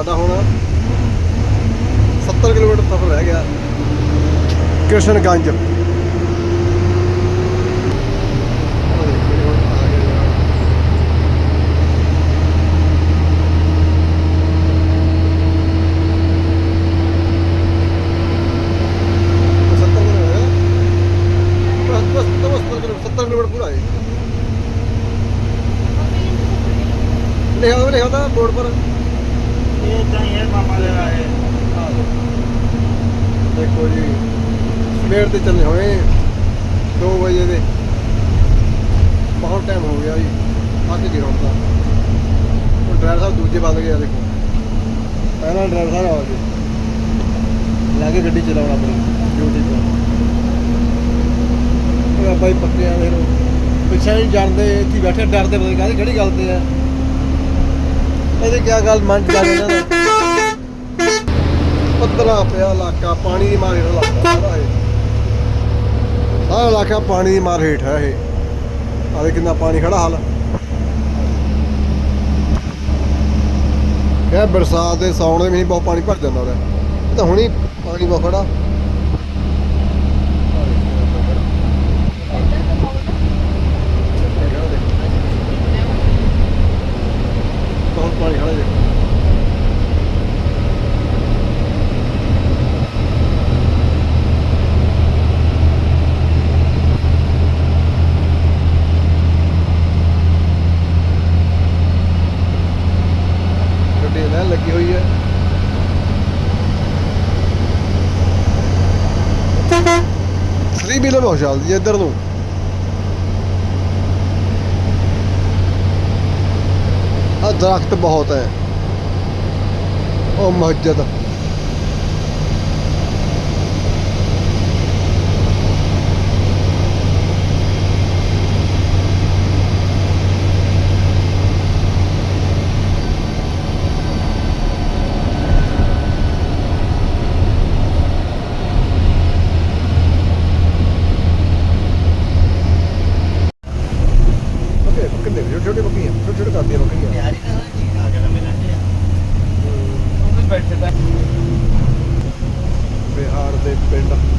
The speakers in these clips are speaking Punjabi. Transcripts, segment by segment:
ਸਾਡਾ ਹੁਣ 70 ਕਿਲੋਮੀਟਰ ਸਫ਼ਰ ਰਹਿ ਗਿਆ ਕ੍ਰਿਸ਼ਨਗੰਜ ਉਹ ਦੇਖੋ ਜੀ, ਹੁਣ ਆ ਗਏ ਜੀ। ਸੱਤਰ ਕਿਲੋਮੀਟਰ ਹੈ। ਬਸ ਬਸ ਬਸ ਸੱਤਰ ਕਿਲੋਮੀਟਰ ਸੱਤਰ ਕਿਲੋਮੀਟਰ ਪੂਰਾ ਹੈ ਲਿਖਿਆ ਲਿਖਿਆ ਹੁੰਦਾ ਬੋਰਡ ਪਰ ਇਹ ਤਾਂ ਇਹ ਮਾਮਾ ਦੇ ਆਏ ਦੇਖੋ ਜੀ, ਸਵੇਰ ਤੇ ਚੱਲੇ ਹੋਏ 2 ਵਜੇ ਦੇ। ਬਹੁਤ ਟਾਈਮ ਹੋ ਗਿਆ ਜੀ, ਅੱਗ ਜੀ ਹੁਣ ਉਹ ਡਰਾਈਵਰ ਸਾਹਿਬ ਦੂਜੇ ਬੰਦ ਗਿਆ ਦੇਖੋ। ਪਹਿਲਾਂ ਡਰਾਈਵਰ ਸਾਹਿਬ ਆ ਗਏ। ਲਾ ਕੇ ਗੱਡੀ ਚਲਾਉਣਾ ਆਪਣੀ ਡਿਊਟੀ ਤੋਂ। ਉਹ ਬਾਈ ਪੱਕੇ ਆ, ਫਿਰ। ਪਿੱਛੇ ਨਹੀਂ ਜਾਣਦੇ ਇੱਥੇ ਬੈਠੇ ਡਰਦੇ ਪਤਾ ਨਹੀਂ ਕਾਹਦੀ ਕਿਹੜੀ ਗੱਲ ਤੇ ਆ। ਇਹਦੀ ਕੀ ਗੱਲ ਮਨ ਚ ਜਾ ਇਹਨਾਂ ਦਾ? ਪਿਆ ਇਲਾਕਾ, ਪਾਣੀ ਦੀ ਮਾਰ ਹੇਠ ਇਲਾਕਾ ਸਾਰਾ ਇਹ। ਸਾਰਾ ਇਲਾਕਾ ਪਾਣੀ ਦੀ ਮਾਰ ਹੇਠ ਹੈ ਇਹ। ਆਵੇ ਕਿੰਨਾ ਪਾਣੀ ਖੜਾ ਹਾਲ। ਇਹ ਬਰਸਾਤ ਦੇ ਸੌਣ ਦੇ ਮਹੀਨੇ ਬਹੁਤ ਪਾਣੀ ਭਰ ਜਾਂਦਾ ਉਹਦਾ ਤਾਂ ਹੁਣੀ ਪਾਣੀ ਬਹੁਤ ਖੜਾ ਬਹੁਤ ਪਾਣੀ ਖੜਾ ਦੇਖੋ ਗੱਡੀ ਲੈ ਲੱਗੀ ਹੋਈ ਹੈ ਥਰੀ ਵੀਲਰ ਚੱਲਦੀ ਇੱਧਰ ਨੂੰ ਆ ਦਰਖਤ ਬਹੁਤ ਹੈ ਉਹ ਮਸਜਿਦ ਓਕੇ ਬੱਕਰੀਆਂ ਛੋਟੇ ਛੋਟੇ ਬੱਕਰੀਆਂ ਛੋਟੇ ਛੋਟੇ ਕਰਦੀਆਂ ਬੱਕਰੀਆਂ ਯਾਰੀ ਤਾਂ ਆ ਗਿਆ ਮਿਲਾਂ ਉਹ ਵੀ ਬੈਠੇ ਤਾਂ ਬਿਹਾਰ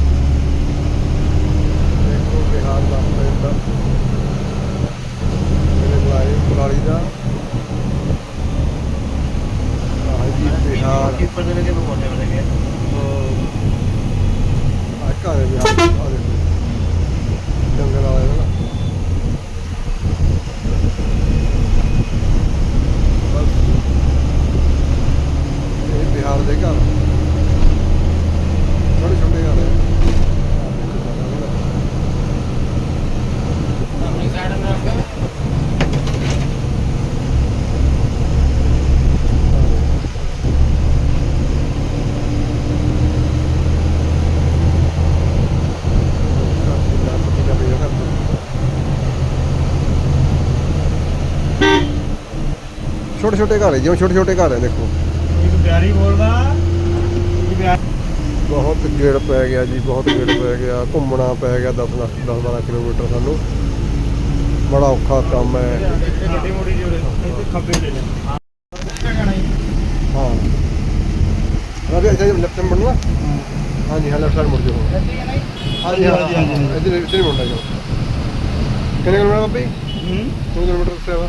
ਛੋਟੇ ਘਰ ਹੈ ਜਿਵੇਂ ਛੋਟੇ ਛੋਟੇ ਘਰ ਹੈ ਦੇਖੋ। ਇੱਕ ਪਿਆਰੀ ਬੋਲਦਾ ਬਹੁਤ ਗੇੜ ਪੈ ਗਿਆ ਜੀ ਬਹੁਤ ਗੇੜ ਪੈ ਗਿਆ। ਘੁੰਮਣਾ ਪੈ ਗਿਆ 10 ਲੱਖ 10 12 ਕਿਲੋਮੀਟਰ ਸਾਨੂੰ। ਬੜਾ ਔਖਾ ਕੰਮ ਹੈ। ਗੱਡੀ ਮੋੜੀ ਜੀ ਉਰੇ। ਖੱਬੇ ਲੈ ਲੈ ਹਾਂ। ਰਵੀ ਅੱਛਾ ਜੀ ਲੈਫਟ ਮੁੜਨਾ? ਹਾਂਜੀ ਹਾਂ ਲੈਫਟ ਸਾਈਡ ਮੁੜ ਜਾਓ। ਹਾਂਜੀ ਹਾਂਜੀ ਹਾਂਜੀ ਇੱਧਰ ਇੱਧਰ ਮੁੜਨਾ ਜਾਓ ਕਿੰਨੇ ਕਿਲੋਮੀਟਰ ਬਾਬੀ? ਹੂੰ। 2 ਕਿਲੋਮੀਟਰ ਸੇਵਾ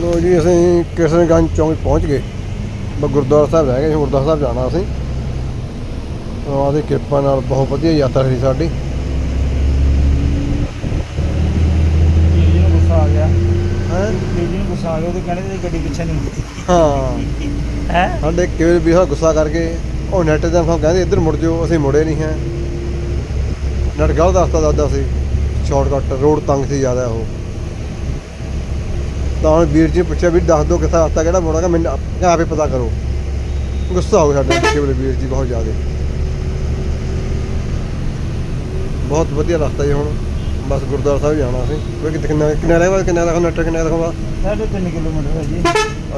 ਲੋ ਜੀ ਅਸੀਂ ਕਿਸ਼ਨਗੰਜ ਚੌਂਕ ਪਹੁੰਚ ਗਏ। ਬ ਗੁਰਦੁਆਰਾ ਸਾਹਿਬ ਰਹਿ ਗਏ ਗੁਰਦੁਆਰਾ ਸਾਹਿਬ ਜਾਣਾ ਅਸੀਂ। ਉਹਨਾਂ ਦੀ ਕਿਰਪਾ ਨਾਲ ਬਹੁਤ ਵਧੀਆ ਯਾਤਰਾ ਸੀ ਸਾਡੀ। ਵੀਰ ਜੀ ਨੂੰ ਗੁੱਸਾ ਆ ਗਿਆ। ਹੈ? ਵੀਰ ਜੀ ਨੂੰ ਗੁੱਸਾ ਆ ਗਿਆ ਉਹ ਤਾਂ ਕਹਿੰਦੇ ਤੇਰੀ ਗੱਡੀ ਪਿੱਛੇ ਨਹੀਂ ਮੁੜਦੀ। ਹਾਂ। ਹੈ? ਸਾਡੇ ਕਿਵੇਂ ਵੀ ਹਾਂ ਗੁੱਸਾ ਕਰਕੇ ਉਹ ਨੈਟ ਤੇ ਸਾਨੂੰ ਕਹਿੰਦੇ ਇੱਧਰ ਮੁੜ ਜਾਓ ਅਸੀਂ ਮੁੜੇ ਨਹੀਂ ਹੈ। ਨੈਟ ਗਲਤ ਰਸਤਾ ਦੱਸਦਾ ਸੀ ਸ਼ਾਰਟਕਟ ਰੋਡ ਤੰਗ ਸੀ ਜ਼ਿਆਦਾ ਉਹ। ਤਾਂ ਹੁਣ ਵੀਰ ਜੀ ਪੁੱਛਿਆ ਵੀ ਦੱਸ ਦਿਓ ਕਿੱਥੇ ਰਸਤਾ ਕਿਹੜਾ ਮੋੜਾਂਗਾ ਮੈਨੂੰ ਆਪ- ਪਤਾ ਕਰੋ। ਗੁੱਸਾ ਹੋ ਗਿਆ ਸਾਡੇ ਪਿੱਛੇ ਵਾਲੇ ਵੀਰ ਜੀ ਬਹੁਤ ਜ਼ਿਆਦਾ। ਬਹੁਤ ਵਧੀਆ ਰਸਤਾ ਜੀ ਹੁਣ। ਬਸ ਗੁਰਦੁਆਰਾ ਸਾਹਿਬ ਜਾਣਾ ਅਸੀਂ। ਕੋਈ ਕਿੰਨਾ ਕਿੰਨਾ ਰਹਿ ਗਿਆ ਕਿੰਨਾ ਨੱਟ ਕਿੰਨਾ ਰੱਖੋ ਸਾਢੇ 3 ਕਿਲੋਮੀਟਰ ਹੈ ਜੀ।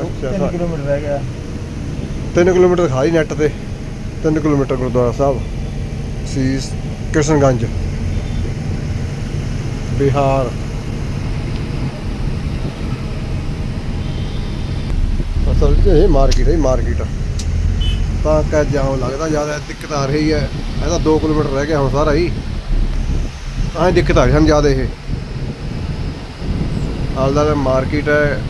ਅੱਛਾ 3 ਕਿਲੋਮੀਟਰ ਰਹਿ ਗਿਆ। 3 ਕਿਲੋਮੀਟਰ ਖਾਈ ਨੈਟ ਤੇ। 3 ਕਿਲੋਮੀਟਰ ਗੁਰਦੁਆਰਾ ਸਾਹਿਬ। ਸੀਸ ਕਿਸ਼ਨਗੰਜ ਬਿਹਾਰ। ਅਸਲ 'ਚ ਇਹ ਮਾਰਕੀਟ ਹੈ ਮਾਰਕੀਟ। ਤਾਂ ਕਾ ਜਾਮ ਲੱਗਦਾ, ਜ਼ਿਆਦਾ ਦਿੱਕਤ ਆ ਰਹੀ ਹੈ। ਇਹਦਾ 2 ਕਿਲੋਮੀਟਰ ਰਹਿ ਗਿਆ ਹੁਣ ਸਾਰਾ ਹੀ। ਤਾਂ ਹੀ ਦਿੱਕਤ ਆ ਰਹੀ ਸਾਨੂੰ ਜ਼ਿਆਦਾ ਇਹ। ਆਲਦਾ ਮਾਰਕੀਟ ਹੈ,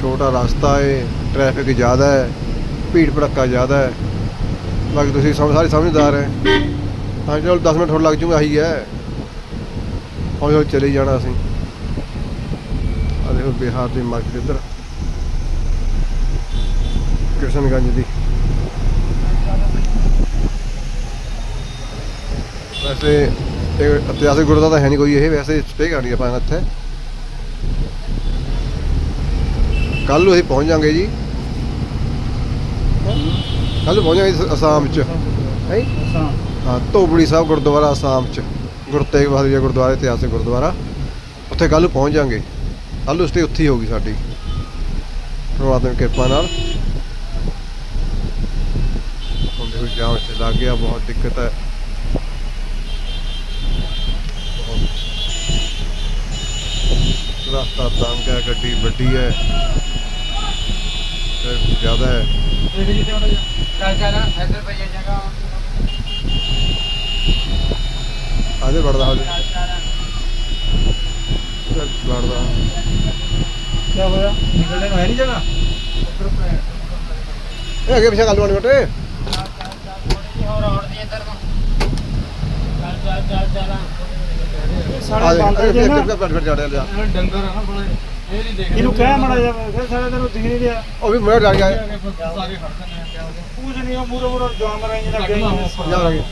ਛੋਟਾ ਰਸਤਾ ਹੈ ਟ੍ਰੈਫਿਕ ਜ਼ਿਆਦਾ ਹੈ, ਭੀੜ ਭੜੱਕਾ ਜ਼ਿਆਦਾ ਹੈ। ਬਾਕੀ ਤੁਸੀਂ ਸਮ, ਸਾਰੇ ਸਮਝਦਾਰ ਹੈ। ਤਾਂ ਚਲੋ 10 ਮਿੰਟ ਹੋਰ ਲੱਗ ਜੂਗਾ, ਆਹੀ ਹੈ। ਹੌਲੀ ਹੌਲੀ ਚਲੇ ਜਾਣਾ ਅਸੀਂ। ਆ ਦੇਖੋ ਬਿਹਾਰ ਦੀ ਮਾਰਕੀਟ ਇੱਧਰ। ਕਿਸ਼ਨਗੰਜ ਦੀ। ਵੈਸੇ ਇਹ ਇਤਿਹਾਸਿਕ ਗੁਰਦੁਆਰਾ ਤਾਂ ਹੈ ਨਹੀਂ ਕੋਈ ਇਹ ਵੈਸੇ ਸਟੇ ਕਰਨੀ ਆਪਾਂ ਇੱਥੇ। ਕੱਲ ਨੂੰ ਅਸੀਂ ਪਹੁੰਚ ਜਾਾਂਗੇ ਜੀ। ਕੱਲ ਨੂੰ ਪਹੁੰਚਾਂਗੇ ਅਸ- ਅਸਾਮ ਚ। ਹੈ? ਹਾਂ ਧੋਬੜੀ ਸਾਹਿਬ ਗੁਰਦੁਆਰਾ ਅਸਾਮ ਚ। ਗੁਰੂ ਤੇਗ ਬਹਾਦਰ ਜੀ ਗੁਰਦੁਆਰਾ ਇਤਿਹਾਸਿਕ ਗੁਰਦੁਆਰਾ। ਉੱਥੇ ਕੱਲ ਨੂੰ ਪਹੁੰਚ ਜਾਾਂਗੇ। ਕੱਲ ਨੂੰ ਸਟੇ ਉੱਥੇ ਹੀ ਹੋਊਗੀ ਸਾਡੀ। ਪਰਮਾਤਮਾ ਦੀ ਕਿਰਪਾ ਨਾਲ। ਹੁਣ ਦੇਖੋ ਜਾਮ ਇੱਥੇ ਲੱਗ ਗਿਆ ਬਹੁਤ ਦਿੱਕਤ ਹੈ ਬਹੁਤ ਰਸਤਾ ਤੰਗ ਹੈ ਗੱਡੀ ਵੱਡੀ ਹੈ ਟ੍ਰੈਫਿਕ ਜ਼ਿਆਦਾ ਹੈ ਚੱਲ ਚੱਲ ਇੱਧਰ ਪਈ ਹੈ ਜਗ੍ਹਾ ਆਦੇ ਵੜਦਾ ਹਾਲੇ ਚੱਲ ਚੱਲ ਚੱਲ ਵੜਦਾ ਕੀ ਹੋਇਆ ਨਿਕਲਣੇ ਨੂੰ ਹੈ ਨਹੀਂ ਜਗ੍ਹਾ ਇਹ ਅੱਗੇ ਪਿੱਛੇ ਗੱਲ ਬਣ ਬਟੇ ਥੋੜੀ ਹੋਰ ਹੋਰ ਦੀ ਇੱਧਰ ਨੂੰ ਚੱਲ ਚੱਲ ਚੱਲ ਚੱਲ ਆ ਸਾਡੇ ਦੇ ਬੰਦ ਜੇ ਨਾ। ਫਿਰ ਫਿਰ ਚੜਿਆ ਲਿਆ। ਡੰਗਰ ਆ ਨਾ ਬੜੇ ਇਹ ਨਹੀਂ ਦੇਖ ਇਹਨੂੰ ਕਹਿ ਮੜਾ ਜਾ ਫਿਰ ਸਾਡੇ ਤੈਨੂੰ ਦਿਖ ਨਹੀਂ ਰਿਹਾ ਉਹ ਵੀ ਮੇਰਾ ਡਰ ਗਿਆ। ਸਾਰੇ ਖੜਦੇ ਨੇ ਕਿਆ ਉਹਦੇ। ਕੁਝ ਨਹੀਂ ਉਹ ਮੂਰੇ ਮੂਰੇ ਜਾਮ ਰਾਈ ਜਿਹੜਾ ਕੱਢਣਾ ਗਈ ਉਹ ਜਾ ਲਾਂਗੇ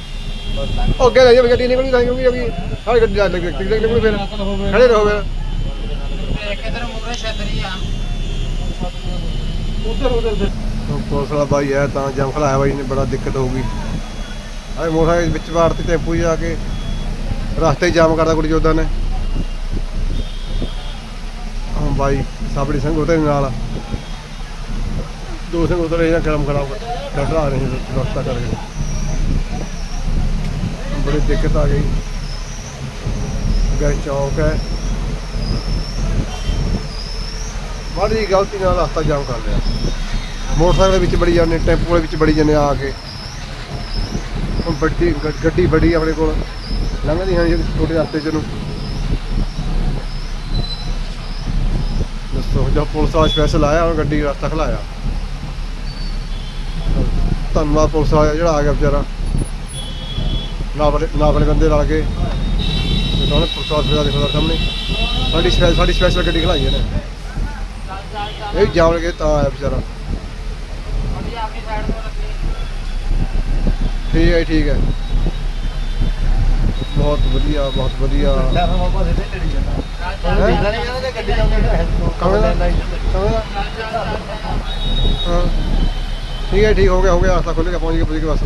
ਉਹ ਅੱਗੇ ਲੈ ਜਾ ਗੱਡੀ ਨਿਕਲਣੀ ਤਾਂ ਕਿਉਂਕਿ ਅਭੀ। ਸਾਰੀ ਗੱਡੀ ਲੱਗ ਲੱਗ ਟਿਕ ਨਿਕਲਣੀ ਫਿਰ? ਖੜੇ ਰਹੋ ਫਿਰ। ਦੇਖ ਇਧਰ ਮੂਰੇ ਛਤਰੀ ਆ। ਉਧਰ ਉਧਰ। ਉਧਰ ਉਹ ਪੁਲਿਸ ਵਾਲਾ ਬਾਈ ਹੈ ਤਾਂ ਜੰਮ ਖਲਾਇਆ ਬਾਈ ਨੇ ਬੜਾ ਦਿੱਕਤ ਹੋਊਗੀ। ਆਏ ਮੋਟਰਸਾਈਕਲ ਵਿੱਚ ਵਾੜ ਟੈਂਪੂ 'ਚ ਜਾ ਕੇ ਰਸਤੇ ਜਾਮ ਕਰਦਾ ਕੁੜੀ ਜੋਦਾਂ ਨੇ। ਹਾਂ ਬਾਈ, ਸਾਬੜੀ ਸਿੰਘ ਉਹਦੇ ਨਾਲ। ਦੋ ਸਿੰਘ ਉਧਰ ਇਹਨਾਂ ਕਰਮ ਖਰਾਬ ਡਰ ਆ ਰਹੇ ਨੇ, ਰਸਤਾ ਕਰਕੇ। ਬੜੀ ਦਿੱਕਤ ਆ ਗਈ। ਗਏ ਚੌਕ ਹੈ। ਬੜੀ ਗਲਤੀ ਨਾਲ ਰਸਤਾ ਜਾਮ ਕਰ ਲਿਆ। ਮੋਟਰਸਾਈਕਲ ਦੇ ਵਿੱਚ ਬੜੀ ਜਾਂਦੇ ਟੈਂਪੂ ਦੇ ਵਿੱਚ ਬੜੀ ਜਾਂਦੇ ਆ ਕੇ। ਹੁਣ ਵੱਡੀ ਗੱਡੀ ਬੜੀ ਆਪਣੇ ਕੋਲ। ਲੰਘਦੀ ਹਾਂ ਜੀ ਛੋਟੇ ਰਸਤੇ ਚ ਨੂੰ ਦੱਸੋ ਜਦ ਪੁਲਿਸ ਵਾਲਾ ਸਪੈਸ਼ਲ ਆਇਆ ਹੁਣ ਗੱਡੀ ਰਸਤਾ ਖਲਾਇਆ। ਧੰਨਵਾਦ ਪੁਲਿਸ ਵਾਲਾ ਜਿਹੜਾ ਆ ਗਿਆ ਵਿਚਾਰਾ। ਨਾ ਵਾਲੇ ਬੰਦੇ ਰਲ ਕੇ। ਤੇ ਉਹਨੇ ਪੁਲਿਸ ਵਾਲਾ ਦੇਖੋ ਸਾਹਮਣੇ। ਸਾਡੀ ਸਪੈਸ਼ਲ ਸਾਡੀ ਸਪੈਸ਼ਲ ਗੱਡੀ ਖਲਾਈ ਇਹਨੇ। ਇਹ ਵੀ ਜਾਮ ਲਗੇ ਤਾਂ ਆਇਆ ਵਿਚਾਰਾ ਥੋੜੀ ਆਪਣੀ ਸਾਈਡ ਤੋਂ ਰੱਖੀ ਠੀਕ ਹੈ ਠੀਕ ਹੈ। ਬਹੁਤ ਵਧੀਆ ਬਹੁਤ ਵਧੀਆ। ਦੇ? ਦਾ? ਹਾਂ। ਠੀਕ ਹੈ ਠੀਕ ਹੋ ਗਿਆ ਹੋ ਗਿਆ ਰਸਤਾ ਖੁੱਲ ਗਿਆ ਪਹੁੰਚ ਗਏ ਪਹੁੰਚ ਗਏ ਬਸ।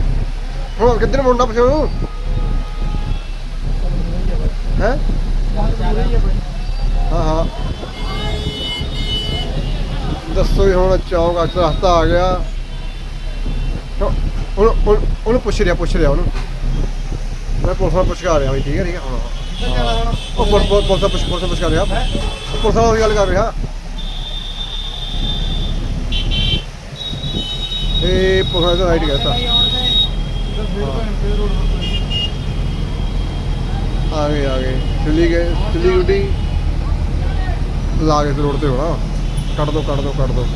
ਹੁਣ ਕਿੱਧਰ ਮੁੰਡਾ ਪਿਛੇ ਨੂੰ ਹੈ? ਹਾਂ ਹਾਂ। ਦੱਸੋ ਹੁਣ ਚੌਂਕ ਅੱਜ ਰਸਤਾ ਆ ਗਿਆ। ਉਹਨੂੰ, ਉਹਨੂੰ- ਉਹਨੂੰ ਪੁੱਛ ਰਿਹਾ ਪੁੱਛ ਰਿਹਾ ਉਹਨੂੰ। ਮੈਂ ਪੁਲਿਸ ਨੂੰ ਪੁੱਛ ਕੇ ਰਿਹਾ ਬਈ ਠੀਕ ਹੈ ਠੀਕ ਹੈ? ਹਾਂ ਹਾਂ। ਉਹ ਪੁਲਿਸ ਪੁਲਿਸ ਪੁਲਿਸ ਨੂੰ ਪੁੱਛ, ਪੁਲਿਸ ਨੂੰ ਪੁੱਛ ਕੇ ਆ ਰਿਹਾ। ਉਹ ਪੁਲਿਸ ਨਾਲ ਗੱਲ ਕਰ ਰਿਹਾ। ਇਹ ਪੁਲਿਸ ਦਾ ਰਾਈਟ ਕਰਤਾ ਆ ਗਏ ਆ ਗਏ। ਚਲੀ ਗਏ ਚਲੀ ਗੁੱਡੀ। ਲਾ ਕੇ ਰੋਡ ਤੇ ਹੋਣਾ। ਕੱਢ ਦੋ ਕੱਢ ਦੋ ਕੱਢ ਦੋ।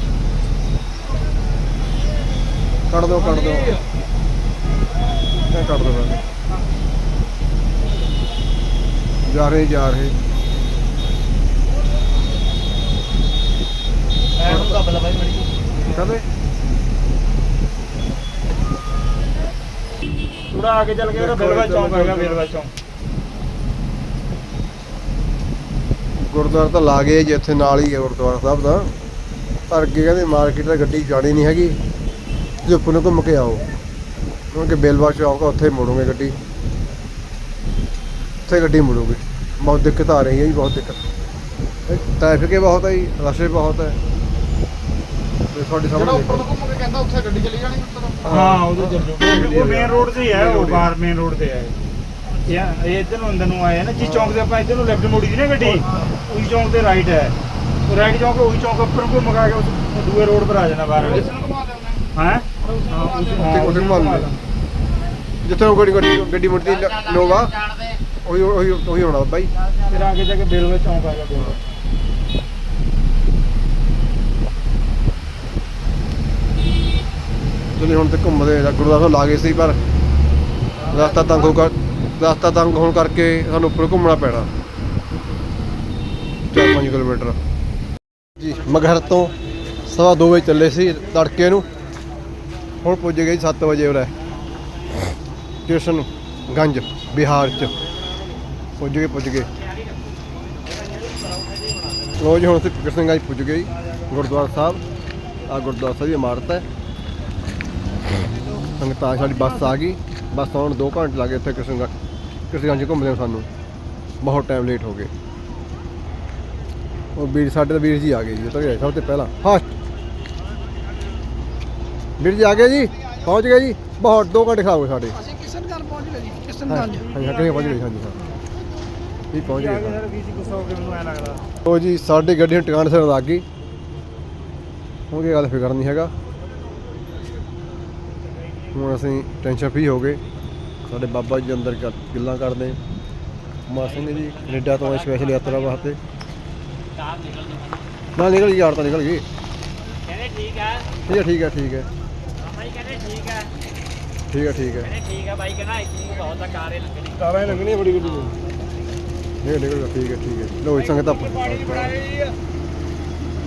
ਕੱਢ ਦੋ ਕੱਢ ਦੋ ਇਹ ਕੱਢ ਦੋ ਫਿਰ। ਜਾ ਰਹੇ ਜਾ ਰਹੇ। ਐਨੂੰ ਦੱਬ ਲੈ ਬਾਈ ਮੜੀ ਕਦੇ ਥੋੜਾ ਆਗੇ ਚੱਲ ਕੇ ਬਿਲਵਾ ਚੌਂਕ ਆ ਗਿਆ ਬਿਲਵਾ ਚੌਂਕ। ਗੁਰਦੁਆਰਾ ਤਾਂ ਲਾ ਗਏ ਜੀ ਇੱਥੇ ਨਾਲ ਹੀ ਹੈ ਗੁਰਦੁਆਰਾ ਸਾਹਿਬ ਦਾ। ਪਰ ਅੱਗੇ ਕਹਿੰਦੇ ਮਾਰਕੀਟ ਦਾ ਗੱਡੀ ਜਾਣੀ ਨਹੀਂ ਹੈਗੀ। ਜੇ ਉੱਪਰ ਨੂੰ ਘੁੰਮ ਕੇ ਆਓ। ਕਿਉਂਕਿ ਬੇਲਵਾ ਚੌਕ ਆ ਉੱਥੇ ਮੋੜੋਗੇ ਗੱਡੀ। ਉੱਥੇ ਗੱਡੀ ਮੁੜੋਗੇ। ਬਹੁਤ ਦਿੱਕਤ ਆ ਰਹੀ ਹੈ ਜੀ ਬਹੁਤ ਦਿੱਕਤ। ਟ੍ਰੈਫਿਕ ਹੀ ਬਹੁਤ ਹੈ ਜੀ ਰਸ਼ ਵੀ ਬਹੁਤ ਹੈ। ਤੇ ਤੁਹਾਡੇ ਜਿਹੜਾ ਸਾਹਮਣੇ ਉੱਪਰ ਦੇਖੋ। ਨੂੰ ਘੁੰਮ ਕੇ ਕਹਿੰਦਾ ਉੱਥੇ ਗੱਡੀ ਚਲੀ ਜਾਣੀ ਉੱਤਰ ਹਾਂ ਉਹਦੇ ਚੱਲ ਜਾਓ। ਉਹ ਮੇਨ ਰੋਡ ਤੇ ਹੀ ਹੈ ਉਹ ਬਾਹਰ ਮੇਨ ਰੋਡ ਤੇ ਹੈ। ਇਹ ਇਹ ਇੱਧਰ ਨੂੰ ਅੰਦਰ ਨੂੰ ਆਇਆ ਨਾ ਜਿਸ ਚੌਂਕ ਤੇ ਆਪਾਂ ਇੱਧਰ ਨੂੰ ਲੈਫਟ ਮੋੜੀ ਦੀ ਨਾ ਗੱਡੀ ਉਹੀ ਚੌਂਕ ਤੇ ਰਾਈਟ ਹੈ। ਉਹ ਰਾਈਟ ਚੌਂਕ ਉਹੀ ਚੌਂਕ ਉੱਪਰ ਨੂੰ ਘੁੰਮ ਕੇ ਉਸ ਦੂਏ ਰੋਡ ਪਰ ਆ ਜਾਣਾ ਬਾਹਰ। ਇਸ ਨੂੰ ਘੁਮਾ ਦਿੰਦੇ ਹੈ? ਉੱਥੇ ਘੁਮਾ ਦਿੰਦੇ। ਜਿੱਥੇ ਉਹ ਗੱਡੀ ਗੱਡੀ ਗੱਡੀ ਮੁੜਦੀ ਨੋਵਾ ਉਹੀ ਉਹੀ ਉਹੀ ਹੋਣਾ ਬਾਈ। ਫਿਰ ਆਗੇ ਜਾ ਕੇ ਬੇਲਵੇ ਚੌਂਕ ਆ ਗਿਆ ਬੇਲਵੇ ਚਲੇ ਹੁਣ ਤੇ ਘੁੰਮਦੇ ਆ ਗੁਰਦੁਆਰਾ ਸਾਹਿਬ ਲਾ ਗਏ ਸੀ ਪਰ ਰਸਤਾ ਤੰਗ ਹੋ ਕਰ ਰਸਤਾ ਤੰਗ ਹੋਣ ਕਰਕੇ ਸਾਨੂੰ ਉੱਪਰ ਘੁੰਮਣਾ ਪੈਣਾ। 4-5 ਕਿਲੋਮੀਟਰ। ਜੀ ਮਗਹਰ ਤੋਂ ਸਵਾ ਦੋ ਵਜੇ ਚੱਲੇ ਸੀ ਤੜਕੇ ਨੂੰ। ਹੁਣ ਪੁੱਜ ਗਏ 7 ਵਜੇ ਉਰੇ। ਸਟੇਸ਼ਨ ਗੰਜ ਬਿਹਾਰ ਚ। ਪੁੱਜ ਗਏ ਪੁੱਜ ਗਏ। ਲੋ ਜੀ ਹੁਣ ਅਸੀਂ ਕਿਸ਼ਨਗੰਜ ਪੁੱਜ ਗਏ ਜੀ, ਗੁਰਦੁਆਰਾ ਸਾਹਿਬ। ਆ ਗੁਰਦੁਆਰਾ ਸਾਹਿਬ ਦੀ ਇਮਾਰਤ ਹੈ। ਸੰਗਤਾਂ ਸਾਡੀ ਬੱਸ ਆ ਗਈ। ਬੱਸ ਆਉਣ 2 ਘੰਟੇ ਲੱਗੇ ਇੱਥੇ ਕਿਸ਼ਨਗੰਜ ਕਿਸ਼ਨਗੰਜ ਘੁੰਮਦੇ ਨੂੰ ਸਾਨੂੰ। ਬਹੁਤ ਟਾਈਮ ਲੇਟ ਹੋ ਗਏ। ਉਹ ਵੀਰ ਸਾਡੇ ਤਾਂ ਵੀਰ ਜੀ ਆ ਗਏ ਜੀ ਉਹ ਤਾਂ ਸਭ ਤੋਂ ਪਹਿਲਾਂ। ਫਾਸਟ ਵੀਰ ਜੀ ਆ ਗਏ ਜੀ ਪਹੁੰਚ ਗਏ ਜੀ ਬਹੁਤ 2 ਘੰਟੇ ਖਾਓਗੇ ਸਾਡੇ। ਅਸੀਂ ਕਿਸ਼ਨਗੰਜ ਪਹੁੰਚ ਗਏ ਜੀ ਕਿਸ਼ਨਗੰਜ ਹਾਂਜੀ ਕਿਹਨੇ ਪਹੁੰਚ ਗਏ ਹਾਂਜੀ ਹਾਂ। ਜੀ ਪਹੁੰਚ ਆ ਗਏ ਸਰ। ਕੀ ਸੀ ਗੁੱਸਾ ਹੋ। ਕੇ ਮੈਨੂੰ ਐ ਲੱਗਦਾ ਉਹ ਜੀ ਸਾਡੀ ਗੱਡੀ ਟਿਕਾਣ ਸਿਰ ਲੱਗ ਗਈ। ਹੁਣ ਇਹ ਗੱਲ ਫਿਕਰ ਨਹੀਂ ਹੈਗਾ। ਹੁਣ ਅਸੀਂ ਟੈਨਸ਼ਨ ਫ੍ਰੀ ਹੋ ਗਏ। ਸਾਡੇ ਬਾਬਾ ਜੀ ਅੰਦਰ ਗੱਲ- ਗੱਲਾਂ ਕਰਦੇ। ਮਾ ਸਿੰਘ ਜੀ ਕੈਨੇਡਾ ਤੋਂ ਆਏ ਸਪੈਸ਼ਲ ਯਾਤਰਾ ਵਾਸਤੇ। ਨਾ ਨਿਕਲ ਗਈ ਯਾਰ ਤਾਂ ਨਿਕਲ ਗਈ। ਕਹਿੰਦੇ ਠੀਕ ਹੈ ਠੀਕ ਹੈ ਠੀਕ ਹੈ ਠੀਕ ਹੈ ਕਹਿੰਦੇ ਠੀਕ ਹੈ ਠੀਕ ਹੈ ਠੀਕ ਹੈ ਕਹਿੰਦੇ ਠੀਕ ਹੈ ਬਾਈ ਕਹਿੰਦਾ ਇੱਕ ਬਹੁਤ ਆ ਕਾਰੇ ਲੱਗਣੀ ਕਾਰਾਂ ਹੀ ਲੱਗਣੀ ਬੜੀ ਗੱਡੀ ਨਿਕਲ ਠੀਕ ਹੈ ਠੀਕ ਹੈ ਲੋ ਸੰਗਤ ਆਪਾਂ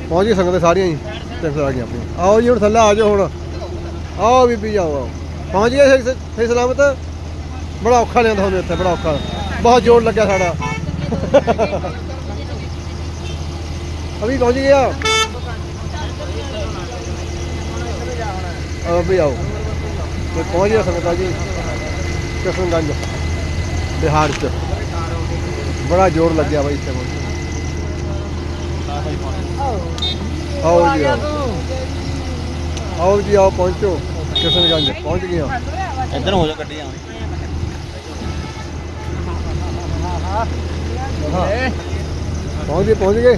ਪਹੁੰਚ ਗਈ ਸੰਗਤ ਸਾਰੀਆਂ ਹੀ ਟੈਂਸ਼ਨ ਆ ਗਈਆਂ ਆਪਣੀਆਂ। ਆਓ ਜੀ ਹੁਣ ਥੱਲੇ ਆ ਜਾਓ ਹੁਣ। ਆਓ ਬੀਬੀ ਜਾਓ ਆਓ। ਪਹੁੰਚ ਗਏ ਸਹੀ- ਸਹੀ ਸਲਾਮਤ? ਬੜਾ ਔਖਾ ਲਿਆਂਦਾ ਤੁਹਾਨੂੰ ਇੱਥੇ ਬੜਾ ਔਖਾ। ਬਹੁਤ ਜ਼ੋਰ ਲੱਗਿਆ ਸਾਡਾ। ਅਭੀ ਪਹੁੰਚ ਗਿਆ ਆਓ ਵੀ ਆਓ ਤੇ ਪਹੁੰਚ ਗਿਆ ਸੰਗਤਾਂ ਜੀ ਕਿਸ਼ਨਗੰਜ ਬਿਹਾਰ ਚ ਬੜਾ ਜ਼ੋਰ ਲੱਗਿਆ ਬਾਈ ਇੱਥੇ ਪਹੁੰਚ ਆਓ ਜੀ ਆਓ ਆਓ ਜੀ ਆਓ ਪਹੁੰਚੋ ਕਿਸ਼ਨਗੰਜ ਪਹੁੰਚ ਗਏ ਹਾਂ ਇੱਧਰ ਹੋ ਜਾ ਗੱਡੀ ਆਉਣੀ ਪਹੁੰਚ ਗਏ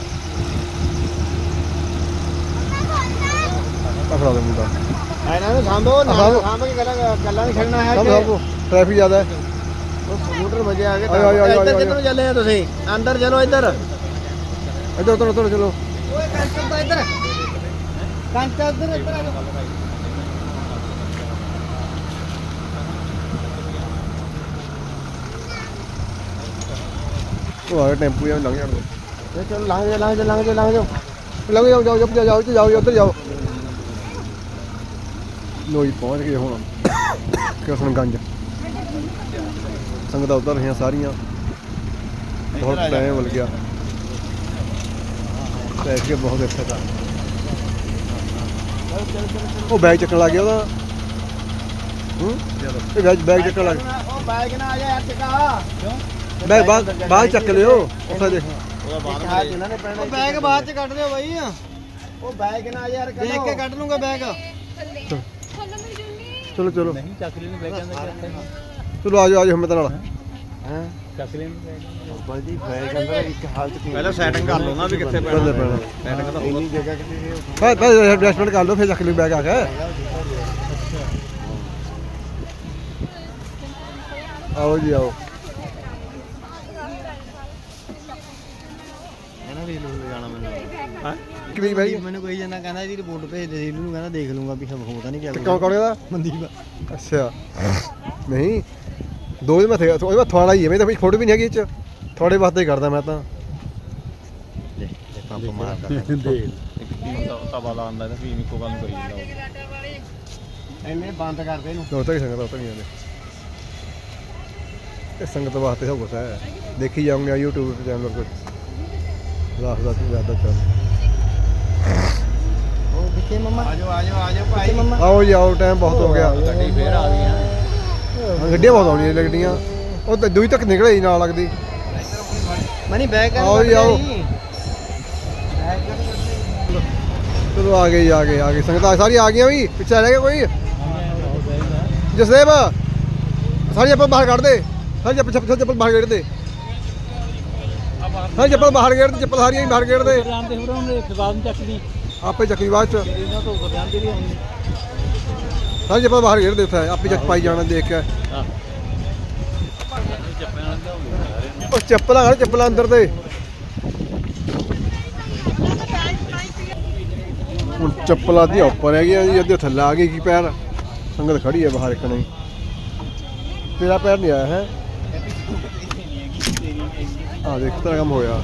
ਪਕੜਾ ਦੇ ਮੁੰਡਾ। ਇਹਨਾਂ ਨੂੰ ਸਾਂਭੋ ਆਹ ਸਾਂਭੋ। ਸਾਂਭ ਕੇ ਗੱਲਾਂ ਗੱਲਾਂ ਨਹੀਂ ਖੜਨਾ ਹੈ ਸਭ ਸਭ। ਟ੍ਰੈਫਿਕ ਜ਼ਿਆਦਾ ਹੈ। ਉਹ ਸਕੂਟਰ ਵਜੇ ਆ ਗਏ ਆਇਓ, ਆਇਓ, ਆਇਓ, ਇੱਧਰ। ਕਿੱਧਰ ਨੂੰ ਚੱਲੇ ਆ ਤੁਸੀਂ? ਅੰਦਰ ਚਲੋ ਇੱਧਰ। ਇੱਧਰ ਉਧਰ ਉਧਰ ਚਲੋ। ਓਏ ਕੰਚਰ ਤਾਂ ਇੱਧਰ। ਕੰਚਰ ਇੱਧਰ ਇੱਧਰ ਆ ਜਾਓ। ਉਹ ਆ ਗਿਆ ਟੈਂਪੂ ਜਾਂ ਲੰਘ ਜਾਣ ਇਹ ਚਲੋ ਲੰਘ ਜਾ ਲੰਘ ਜਾ ਲੰਘ ਜਾ ਲੰਘ ਜਾ ਲੰਘ ਜਾਓ ਜਾਓ ਜਾਓ ਜਾਓ ਜਾਓ ਜਾਓ ਉੱਧਰ ਜਾਓ। ਲੋ ਜੀ ਪਹੁੰਚ ਗਏ ਹੁਣ। ਕਿਸ਼ਨਗੰਜ ਸੰਗਤਾਂ ਉਤਰ ਰਹੀਆਂ ਸਾਰੀਆਂ। ਬਹੁਤ ਟਾਈਮ ਮਿਲ ਗਿਆ। ਟ੍ਰੈਫਿਕ ਬਹੁਤ ਇੱਥੇ ਦਾ ਉਹ ਬੈਗ ਚੱਕਣ ਲੱਗ ਗਿਆ ਉਹਦਾ। ਹੂੰ? ਇਹ ਬੈਗ ਬੈਗ ਚੱਕਣ ਲੱਗ ਉਹ ਬਾਈਕ ਨਾ ਆ ਜਾ ਯਾਰ ਟਿਕਾ ਬੈਗ ਬਾਅਦ ਬਾਅਦ ਚੱਕ ਲਿਓ ਉੱਥੇ ਦੇਖ। ਉਹ ਬੈਗ ਬਾਅਦ ਚ ਕੱਢ ਦਿਓ ਬਾਈ। ਉਹ ਬੈਗ ਨਾ ਯਾਰ ਦੇਖ ਕੇ ਕੱਢ ਲੂੰਗਾ ਬੈਗ। ਚਲੋ ਚਲੋ। ਨਹੀਂ ਚੱਕ ਲਈ ਬੈਗ ਅੰਦਰ ਚਲੋ ਆਜੋ ਆਜੋ ਹਿੰਮਤ ਨਾਲ। ਚੱਕ ਲਈ ਬਾਜੀ ਬੈਗ ਅੰਦਰ ਇੱਕ ਹਾਲਤ ਕੀ ਪਹਿਲਾਂ ਸੈਟਿੰਗ ਕਰ ਲਓ ਨਾ ਵੀ ਕਿੱਥੇ ਪੈਣਾ ਪੈਣਾ ਸੈਟਿੰਗ ਤਾਂ ਇੰਨੀ ਜਗ੍ਹਾ ਕਿੱਥੇ ਭਾਈ ਭਾਈ ਐਡਜਸਟਮੈਂਟ ਕਰ ਲਓ ਫਿਰ ਚੱਕ ਲਈ ਬੈਗ ਆ ਕੇ। ਆਓ ਜੀ ਆਓ। ਨੂੰ ਜਾਣਾ ਮੈਨੂੰ। ਕਿਵੇਂ ਭਾਈ ਮੈਨੂੰ ਕੋਈ ਜਨਾ ਕਹਿੰਦਾ ਇਹਦੀ ਰਿਪੋਰਟ ਭੇਜ ਦੇ ਸੀ ਇਹਨੂੰ ਕਹਿੰਦਾ ਦੇਖ ਲੂੰਗਾ ਵੀ ਹੋ ਤਾਂ ਨਹੀਂ ਚੱਲ ਕੌਣ ਕੌਣ ਇਹਦਾ ਮਨਦੀਪ। ਅੱਛਾ। ਨਹੀਂ ਦੋ ਦਿਨ ਮੈਂ ਥੇ ਉਹਦੇ ਬਾਅਦ ਥੋੜਾ ਹੀ ਹੈ ਮੈਂ ਤਾਂ ਕੋਈ ਫੋਟੋ ਵੀ ਨਹੀਂ ਹੈਗੀ ਇਹ ਚ। ਥੋੜੇ ਵਾਸਤੇ ਹੀ ਕਰਦਾ ਮੈਂ ਤਾਂ। ਲੈ ਇਹ ਪੰਪ ਮਾਰਦਾ। ਤਵਾ ਲਾਉਂਦਾ ਤਾਂ ਵੀ ਇੱਕੋ ਗੱਲ ਨੂੰ ਕਰੀ ਜਾਂਦਾ ਇਹਨੇ। ਬੰਦ ਕਰ ਦੇ ਇਹਨੂੰ ਦੋ ਤੱਕ ਸੰਗਤ ਤਾਂ ਨਹੀਂ ਆਉਂਦੇ ਇਹ ਸੰਗਤ ਵਾਸਤੇ ਸਭ ਹੈ। ਦੇਖੀ ਜਾਓਗੇ YouTube ਚੈਨਲ ਕੁਝ ਲਾਖ ਦਾ ਤੋਂ ਜ਼ਿਆਦਾ ਚੱਲ ਉਹ ਕਿੱਥੇ ਮਮਾ। ਆਜੋ ਆਜੋ ਆਜੋ ਭਾਈ। ਮਮਾ। ਆਓ ਜੀ ਆਓ ਟਾਈਮ ਬਹੁਤ ਹੋ ਗਿਆ। ਗੱਡੀ ਫੇਰ ਆ ਗਈਆਂ। ਹਾਂ, ਗੱਡੀਆਂ ਬਹੁਤ ਆਉਣੀਆਂ ਨੇ ਗੱਡੀਆਂ ਉਹ ਤਾਂ ਦੂਈ ਤੱਕ ਨਿਕਲੇ ਹੀ ਨਾਲ ਲੱਗਦੀ। ਮਨੀ ਬੈਗ ਕਰ ਆਓ ਜੀ, ਆਓ। ਚਲੋ ਆ ਗਏ ਆ ਗਏ ਆ ਗਏ। ਸੰਗਤਾਂ ਸਾਰੀ ਆ ਗਈਆਂ ਵੀ? ਪਿੱਛੇ ਰਹਿ ਗਿਆ ਕੋਈ? ਜਸਦੇਵ ਸਾਰੀ ਆਪਾਂ ਬਾਹਰ ਕੱਢ ਦੇ। ਸਾਰੀ ਚੱਪਲ ਚੱਪਲ ਚੱਪਲ ਬਾਹਰ ਕੱਢ ਦੇ। ਸਾਰੀ ਚੱਪਲ ਬਾਹਰ ਦੇ ਚੱਪਲ ਸਾਰੀਆਂ ਹੀ ਬਾਹਰ ਕੱਢ ਦੇ। ਹੋਰ ਚੱਕ ਲਈ। ਆਪੇ ਚੱਕੀ ਬਾਅਦ ਚ। ਇਹਨਾਂ ਤੋਂ ਸਾਰੀ ਚੱਪਲ ਬਾਹਰ ਦੇ ਉੱਥੇ ਆਪੇ ਚੱਕ ਪਾਈ ਜਾਣਾ ਦੇਖ ਕੇ। ਉਹ ਚੱਪਲਾਂ ਖੜ ਚੱਪਲਾਂ ਅੰਦਰ ਦੇ। ਹੁਣ ਚੱਪਲਾਂ ਦੀ ਉੱਪਰ ਹੈਗੀਆਂ ਜੀ ਅੱਧੇ ਥੱਲੇ ਆ ਗਈ ਕੀ ਪੈਰ। ਸੰਗਤ ਖੜੀ ਹੈ ਬਾਹਰ ਇੱਕ ਨਹੀਂ। ਤੇਰਾ ਪੈਰ ਨਹੀਂ ਆਇਆ ਹੈ। ਆ ਦੇਖ ਤੇਰਾ ਕੰਮ ਹੋਇਆ